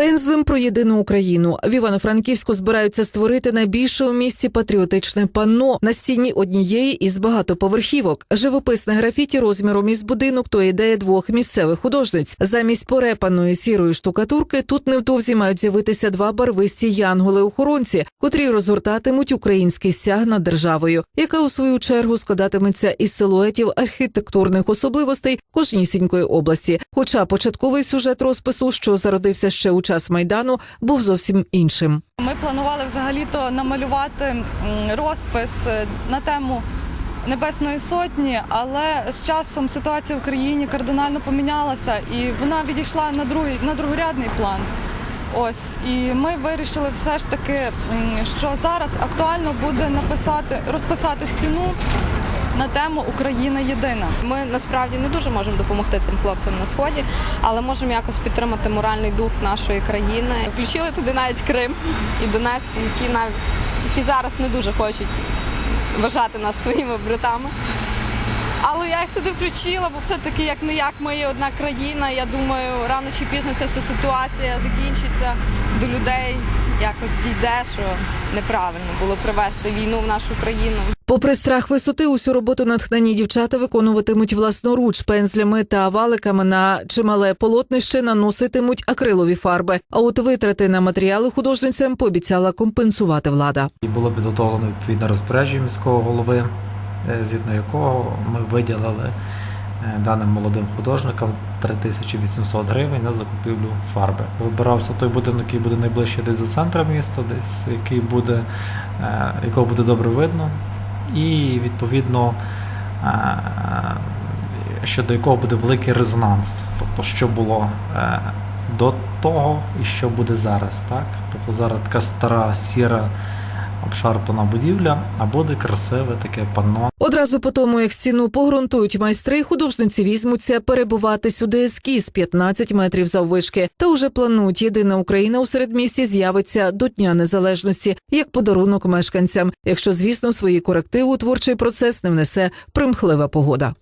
Пензлем про єдину Україну в Івано-Франківську збираються створити найбільше у місті патріотичне панно на стіні однієї із багатоповерхівок. Живописне графіті розміром із будинок то ідея двох місцевих художниць. Замість порепаної сірої штукатурки тут невдовзі мають з'явитися два барвисті янголи-охоронці, котрі розгортатимуть український стяг над державою, яка у свою чергу складатиметься із силуетів архітектурних особливостей кожнісінької області. Хоча початковий сюжет розпису, що зародився ще у час майдану, був зовсім іншим. Ми планували взагалі-то намалювати розпис е, на тему Небесної Сотні, але з часом ситуація в країні кардинально помінялася і вона відійшла на другий на другорядний план. Ось і ми вирішили все ж таки, що зараз актуально буде написати розписати стіну на тему Україна єдина. Ми насправді не дуже можемо допомогти цим хлопцям на сході, але можемо якось підтримати моральний дух нашої країни. Включили туди навіть Крим і Донецьк, які навіть які зараз не дуже хочуть вважати нас своїми братами. Але я їх туди включила, бо все-таки як не як є одна країна. Я думаю, рано чи пізно ця вся ситуація закінчиться до людей. Якось дійде, що неправильно було привести війну в нашу країну. Попри страх висоти, усю роботу натхнені дівчата виконуватимуть власноруч пензлями та валиками на чимале полотнище наноситимуть акрилові фарби. А от витрати на матеріали художницям пообіцяла компенсувати влада. І було підготовлено відповідне розпорядження міського голови, е, згідно якого ми виділили е, даним молодим художникам 3800 гривень на закупівлю фарби. Вибирався той будинок, який буде найближче десь до центру міста, десь який буде, е, якого буде добре видно, і відповідно е, щодо якого буде великий резонанс, тобто що було е, до того і що буде зараз. Так? Тобто зараз така стара сіра обшарпана будівля, а буде красиве таке панно. Одразу по тому, як стіну погрунтують майстри, художниці візьмуться перебувати сюди ескіз 15 метрів заввишки. Та уже планують єдина Україна у середмісті з'явиться до Дня Незалежності як подарунок мешканцям, якщо звісно свої корективи у творчий процес не внесе примхлива погода.